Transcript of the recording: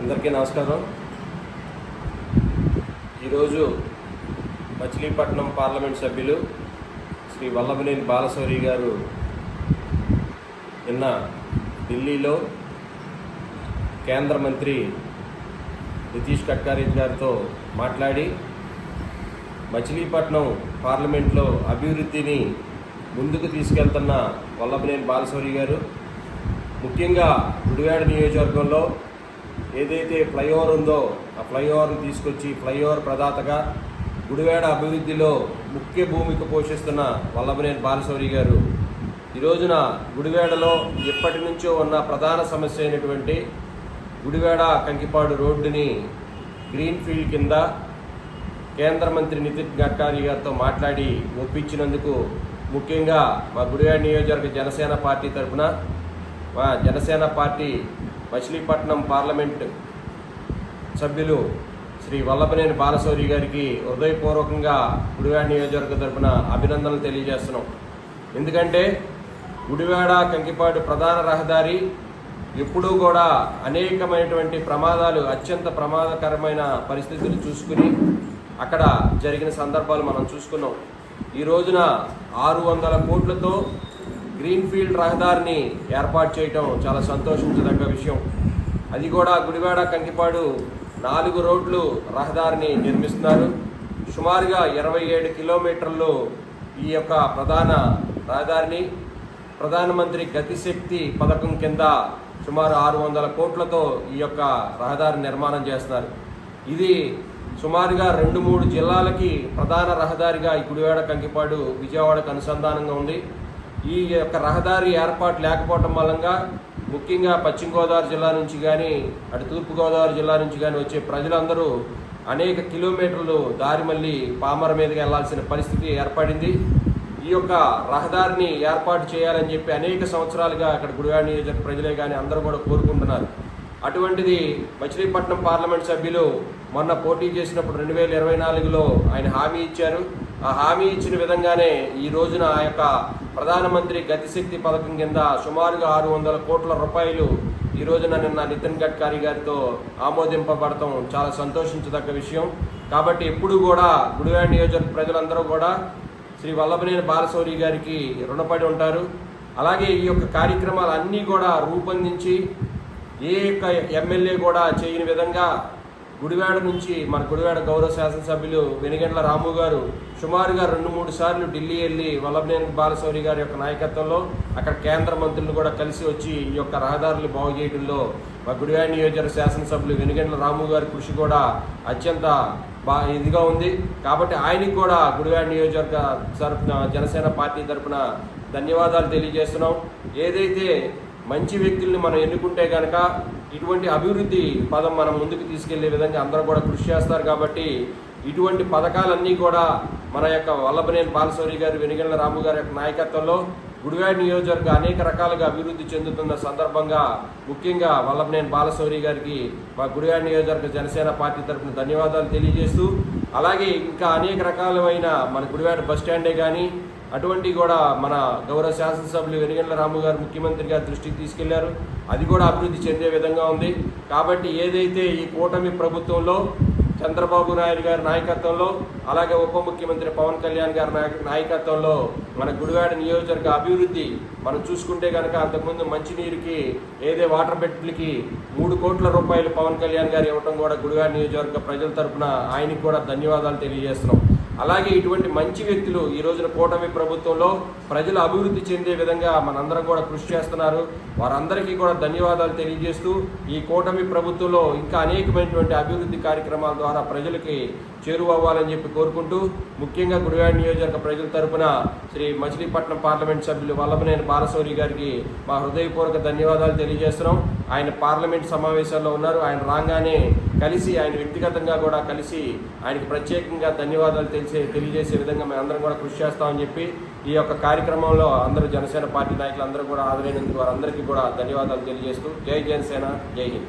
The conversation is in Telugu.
అందరికీ నమస్కారం. ఈరోజు మచిలీపట్నం పార్లమెంట్ సభ్యులు శ్రీ వల్లభనేని బాలశౌరి గారు నిన్న ఢిల్లీలో కేంద్ర మంత్రి నితీష్ గడ్కరీ గారితో మాట్లాడి మచిలీపట్నం పార్లమెంట్లో అభివృద్ధిని ముందుకు తీసుకెళ్తున్న వల్లభనేని బాలశౌరి గారు ముఖ్యంగా గుడివాడ నియోజకవర్గంలో ఏదైతే ఫ్లైఓవర్ ఉందో ఆ ఫ్లైఓవర్ని తీసుకొచ్చి ఫ్లైఓవర్ ప్రదాతగా గుడివాడ అభివృద్ధిలో ముఖ్య భూమిక పోషిస్తున్న వల్లభనేని బాలశౌరి గారు ఈ రోజున గుడివాడలో ఎప్పటి నుంచో ఉన్న ప్రధాన సమస్య అయినటువంటి గుడివాడ కంకిపాడు రోడ్డుని గ్రీన్ఫీల్డ్ కింద కేంద్ర మంత్రి నితిన్ గడ్కరీ గారితో మాట్లాడి ఒప్పించినందుకు ముఖ్యంగా మా గుడివాడ నియోజకవర్గ జనసేన పార్టీ తరఫున మా జనసేన పార్టీ మచిలీపట్నం పార్లమెంట్ సభ్యులు శ్రీ వల్లభనేని బాలశౌరి గారికి హృదయపూర్వకంగా గుడివాడ నియోజకవర్గ తరఫున అభినందనలు తెలియజేస్తున్నాం. ఎందుకంటే గుడివాడ కంకిపాడు ప్రధాన రహదారి ఎప్పుడూ కూడా అనేకమైనటువంటి ప్రమాదాలు అత్యంత ప్రమాదకరమైన పరిస్థితులు చూసుకుని అక్కడ జరిగిన సందర్భాలు మనం చూసుకున్నాం. ఈ రోజున ఆరు వందల కోట్లతో గ్రీన్ఫీల్డ్ రహదారిని ఏర్పాటు చేయటం చాలా సంతోషించదగ్గ విషయం. అది కూడా గుడివాడ కంకిపాడు నాలుగు రోడ్లు రహదారిని నిర్మిస్తున్నారు. సుమారుగా ఇరవై ఏడు కిలోమీటర్లు ఈ యొక్క ప్రధాన రహదారిని ప్రధానమంత్రి గతిశక్తి పథకం కింద సుమారు ఆరు వందల కోట్లతో ఈ యొక్క రహదారి నిర్మాణం చేస్తున్నారు. ఇది సుమారుగా రెండు మూడు జిల్లాలకి ప్రధాన రహదారిగా ఈ గుడివాడ కంకిపాడు విజయవాడకు అనుసంధానంగా ఉంది. ఈ యొక్క రహదారి ఏర్పాటు లేకపోవటం మూలంగా ముఖ్యంగా పశ్చిమ గోదావరి జిల్లా నుంచి కానీ అటు తూర్పుగోదావరి జిల్లా నుంచి కానీ వచ్చే ప్రజలందరూ అనేక కిలోమీటర్లు దారి మళ్ళీ పామర మీదకి వెళ్ళాల్సిన పరిస్థితి ఏర్పడింది. ఈ యొక్క రహదారిని ఏర్పాటు చేయాలని చెప్పి అనేక సంవత్సరాలుగా అక్కడ గుడివాడ నియోజక ప్రజలే కానీ అందరూ కూడా కోరుకుంటున్నారు. అటువంటిది మచిలీపట్నం పార్లమెంట్ సభ్యులు మొన్న పోటీ చేసినప్పుడు రెండు వేల ఇరవై నాలుగులో ఆయన హామీ ఇచ్చారు. హామీ ఇచ్చిన విధంగానే ఈ రోజున ఆ యొక్క ప్రధానమంత్రి గతిశక్తి పథకం కింద సుమారుగా ఆరు వందల కోట్ల రూపాయలు ఈ రోజున నిన్న నితిన్ గడ్కరీ గారితో ఆమోదింపబడటం చాలా సంతోషించదగ్గ విషయం. కాబట్టి ఎప్పుడు కూడా గుడివాడ నియోజక ప్రజలందరూ కూడా శ్రీ వల్లభనేని బాలశౌరి గారికి రుణపడి ఉంటారు. అలాగే ఈ యొక్క కార్యక్రమాలు అన్నీ కూడా రూపొందించి ఏ యొక్క ఎమ్మెల్యే కూడా చేయని విధంగా గుడివాడ నుంచి మన గుడివాడ గౌరవ శాసనసభ్యులు వెనిగండ్ల రాము గారు సుమారుగా రెండు మూడు సార్లు ఢిల్లీ వెళ్ళి వల్లభనేని బాలశౌరి గారి యొక్క నాయకత్వంలో అక్కడ కేంద్ర మంత్రులు కూడా కలిసి వచ్చి ఈ యొక్క రహదారులు బాగు చేయడంలో మా గుడివాడ నియోజకవర్గ శాసనసభ్యులు వెనిగండ్ల రాము గారి కృషి కూడా అత్యంత బా ఇదిగా ఉంది. కాబట్టి ఆయనకి కూడా గుడివాడ నియోజకవర్గ తరఫున జనసేన పార్టీ తరఫున ధన్యవాదాలు తెలియజేస్తున్నాం. ఏదైతే మంచి వ్యక్తుల్ని మనం ఎన్నుకుంటే కనుక ఇటువంటి అభివృద్ధి పదం మనం ముందుకు తీసుకెళ్ళే విధంగా అందరూ కూడా కృషి చేస్తారు కాబట్టి ఇటువంటి పథకాలన్నీ కూడా మన యొక్క వల్లభనేని బాలశౌరి గారు వెనుగండ్ల రాము గారి యొక్క నాయకత్వంలో గుడివాడ నియోజకవర్గ అనేక రకాలుగా అభివృద్ధి చెందుతున్న సందర్భంగా ముఖ్యంగా వల్లభనేని బాలశౌరి గారికి మా గుడివాడ నియోజకవర్గ జనసేన పార్టీ తరఫున ధన్యవాదాలు తెలియజేస్తూ అలాగే ఇంకా అనేక రకాలైన మన గుడివాడ బస్ స్టాండే కానీ అటువంటి కూడా మన గౌరవ శాసనసభ్యులు వెనుగండ్ల రాము గారు ముఖ్యమంత్రి గారి దృష్టికి తీసుకెళ్ళారు. అది కూడా అభివృద్ధి చెందే విధంగా ఉంది. కాబట్టి ఏదైతే ఈ కూటమి ప్రభుత్వంలో చంద్రబాబు నాయుడు గారి నాయకత్వంలో అలాగే ఉప ముఖ్యమంత్రి పవన్ కళ్యాణ్ గారి నాయక- నాయకత్వంలో మన గుడివాడ నియోజకవర్గ అభివృద్ధి మనం చూసుకుంటే కనుక అంతకుముందు మంచినీరుకి ఏదే వాటర్ బెడ్లకి మూడు కోట్ల రూపాయలు పవన్ కళ్యాణ్ గారు ఇవ్వడం కూడా గుడివాడ నియోజకవర్గ ప్రజల తరపున ఆయనకి కూడా ధన్యవాదాలు తెలియజేస్తున్నాం. అలాగే ఇటువంటి మంచి వ్యక్తులు ఈ రోజున కూటమి ప్రభుత్వంలో ప్రజలు అభివృద్ధి చెందే విధంగా మనందరం కూడా కృషి చేస్తున్నారు. వారందరికీ కూడా ధన్యవాదాలు తెలియజేస్తూ ఈ కూటమి ప్రభుత్వంలో ఇంకా అనేకమైనటువంటి అభివృద్ధి కార్యక్రమాల ద్వారా ప్రజలకి చేరువవ్వాలని చెప్పి కోరుకుంటూ ముఖ్యంగా గుడివాడ నియోజకవర్గ ప్రజల తరపున శ్రీ మచిలీపట్నం పార్లమెంట్ సభ్యులు వల్లభనేని బాలశౌరి గారికి మా హృదయపూర్వక ధన్యవాదాలు తెలియజేస్తున్నాం. ఆయన పార్లమెంట్ సమావేశాల్లో ఉన్నారు. ఆయన రాగానే కలిసి ఆయన వ్యక్తిగతంగా కూడా కలిసి ఆయనకి ప్రత్యేకంగా ధన్యవాదాలు తెలిసే తెలియజేసే విధంగా మేము అందరం కూడా కృషి చేస్తామని చెప్పి ఈ యొక్క కార్యక్రమంలో అందరూ జనసేన పార్టీ నాయకులు అందరూ కూడా హాజరైనందుకు వారందరికీ కూడా ధన్యవాదాలు తెలియజేస్తూ జై జనసేన జై హింద్.